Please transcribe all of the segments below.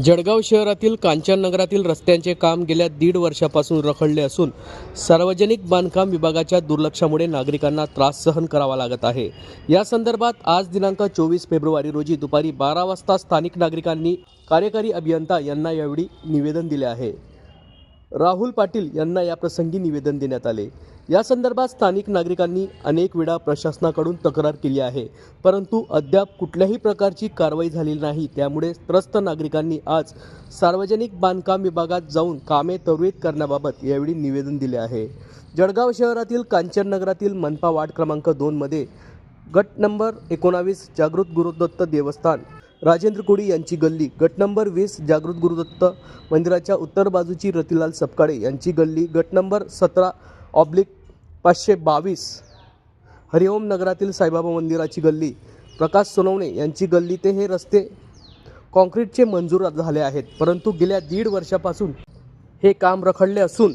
जळगाव शहरातील कांचन नगरातील रस्त्यांचे काम गेल्या दीड वर्षापासून रखडले असून सार्वजनिक बांधकाम विभागाच्या दुर्लक्षामुळे नागरिकांना त्रास सहन करावा लागत आहे. या संदर्भात आज दिनांक चोवीस फेब्रुवारी रोजी दुपारी बारा वाजता स्थानिक नागरिकांनी कार्यकारी अभियंता यांना यावेळी निवेदन दिले आहे. राहुल पाटील यांना याप्रसंगी निवेदन देण्यात आले. या संदर्भात स्थानिक नागरिकांनी अनेक वेळा प्रशासनाकडून तक्रार केली आहे. परंतु अद्याप कुठल्याही प्रकारची कारवाई झालेली नाही. त्यामुळे त्रस्त नागरिकांनी आज सार्वजनिक बांधकाम विभागात जाऊन कामे त्वरित करण्याबाबत यावेळी निवेदन दिले आहे. जळगाव शहरातील कांचन नगरातील मनपा वार्ड क्रमांक दोनमध्ये गट नंबर एकोणावीस जागृत गुरुदत्त देवस्थान राजेंद्र कोळी यांची गल्ली. गट नंबर वीस जागृत गुरुदत्त मंदिराच्या उत्तर बाजूची रतिलाल सपकाळे यांची गल्ली. गट नंबर सतरा ऑब्लिक पाचशे बावीस हरिओम नगरातील साईबाबा मंदिराची गल्ली. प्रकाश सोनवणे यांची गल्ली. ते हे रस्ते कॉन्क्रीटचे मंजूर झाले आहेत. परंतु गेल्या दीड वर्षापासून हे काम रखडले असून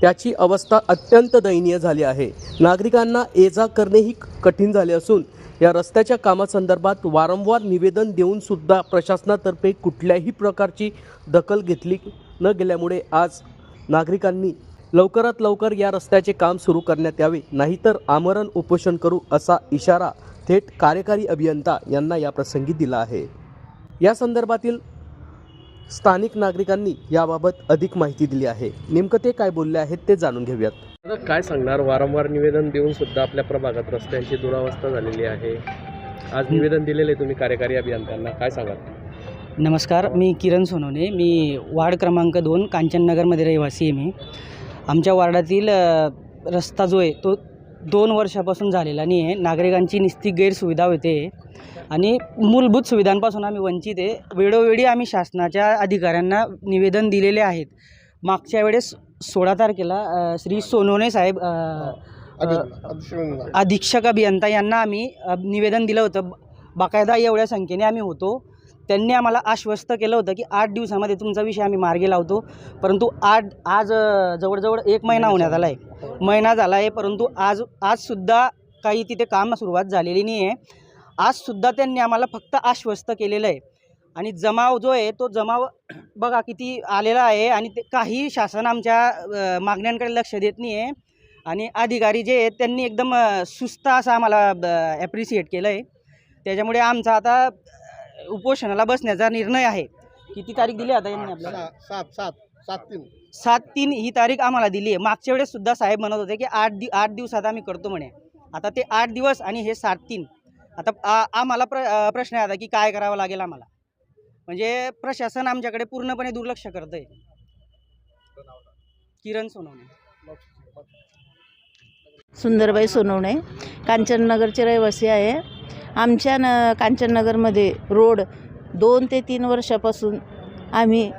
त्याची अवस्था अत्यंत दयनीय झाली आहे. नागरिकांना ये जा करणेही कठीण झाले असून या रस्त्याच्या कामासंदर्भात वारंवार निवेदन देऊन सुद्धा प्रशासनातर्फे कुठल्याही प्रकारची दखल घेतली न गेल्यामुळे आज नागरिकांनी लवकरात लवकर या रस्त्याचे काम सुरू करण्यात यावे नाहीतर आमरण उपोषण करू असा इशारा थेट कार्यकारी अभियंता यांना याप्रसंगी दिला आहे. या संदर्भातील स्थानिक नागरिकांनी याबाबत अधिक माहिती दिली आहे. नेमकं ते काय बोलले आहेत ते जाणून घेऊयात. काय सांगणार? वारंवार निवेदन देऊन सुद्धा आपल्या प्रभागात रस्त्यांची दुरावस्था झालेली आहे. आज निवेदन दिलेले तुम्ही कार्यकारी अभियंत्यांना. काय सांगाल? नमस्कार मी किरण सोनवणे. मी वार्ड क्रमांक दोन कांचननगरमध्ये रहिवासी आहे मी. आमच्या वार्डातील रस्ता जो आहे तो दोन वर्षापासून झालेला नाही आहे. नागरिकांची निस्ती गैरसुविधा होते. आणि मूलभूत सुविधांपासून आम्ही वंचित आहे. वेळोवेळी आम्ही शासनाच्या अधिकाऱ्यांना निवेदन दिलेले आहेत. मागच्या वेळेस सोळा तारखेला श्री सोनवणे साहेब अधीक्षक अभियंता यांना आम्ही निवेदन दिलं होतं. बाकायदा एवढ्या संख्येने आम्ही होतो. त्यांनी आम्हाला आश्वस्त केलं होतं की आठ दिवसामध्ये तुमचा विषय आम्ही मार्गी लावतो. परंतु आठ आज जवळजवळ एक महिना होण्यात आला आहे महिना झाला आहे परंतु आज आजसुद्धा काही तिथे काम सुरुवात झालेली नाही आहे आजसुद्धा त्यांनी आम्हाला फक्त आश्वस्त केलेलं आहे आणि जमाव जो आहे तो जमाव बघा किती आलेला आहे आणि ते काही शासन आमच्या मागण्यांकडे लक्ष देत नाही आहे आणि अधिकारी जे आहेत त्यांनी एकदम सुस्त असं आम्हाला ॲप्रिशिएट केलं आहे त्याच्यामुळे आमचा आता उपोषणाला बसण्याचा निर्णय आहे. किती तारीख दिली आता यांनी आपल्याला? सात सात सात तीन. सात तीन ही तारीख आम्हाला दिली आहे. मागच्या वेळेस सुद्धा साहेब म्हणत होते की आठ दि आठ दिवसात आम्ही करतो म्हणे. आता ते आठ दिवस आणि हे सात तीन. आता आ आम्हाला प्र प्रश्न आहे आता की काय करावं लागेल आम्हाला? म्हणजे प्रशासन आमच्याकडे पूर्णपणे दुर्लक्ष करतं आहे किरण सोनवणे. सुंदरबाई सोनवणे. कांचननगरचे रहिवासी आहे. आमच्या न कांचननगरमध्ये रोड दोन ते तीन वर्षापासून आम्ही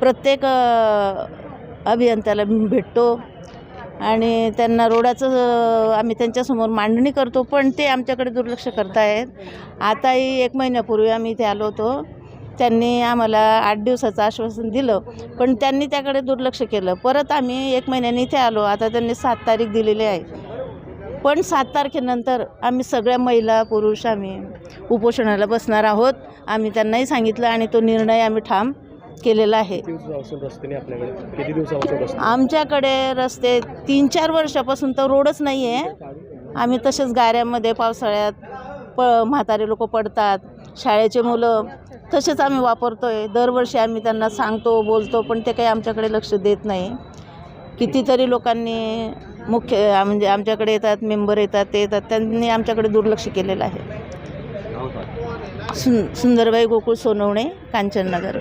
प्रत्येक अभियंत्याला भेटतो आणि त्यांना रोडाचं आम्ही त्यांच्यासमोर मांडणी करतो पण ते आमच्याकडे दुर्लक्ष करतायत. आताही एक महिन्यापूर्वी आम्ही इथे आलो होतो. त्यांनी आम्हाला आठ दिवसाचं आश्वासन दिलं पण त्यांनी त्याकडे दुर्लक्ष केलं. परत आम्ही एक महिन्याने इथे आलो. आता त्यांनी सात तारीख दिलेली आहे. पण सात तारखेनंतर आम्ही सगळ्या महिला पुरुष आम्ही उपोषणाला बसणार आहोत. आम्ही त्यांनाही सांगितलं आणि तो निर्णय आम्ही ठाम केलेला आहे. आमच्याकडे रस्ते तीन चार वर्षापासून तर रोडच नाही आहे आम्ही तसेच गाऱ्यामध्ये पावसाळ्यात प म्हातारे लोक पडतात. शाळेचे मुलं तसेच आम्ही वापरतो आहे दरवर्षी आम्ही त्यांना सांगतो बोलतो पण ते काही आमच्याकडे लक्ष देत नाही. कितीतरी लोकांनी मुख्य म्हणजे आमच्याकडे येतात मेंबर येतात ते येतात. त्यांनी आमच्याकडे दुर्लक्ष केलेलं आहे. सुं सुंदरबाई गोकुळ सोनवणे कांचननगर.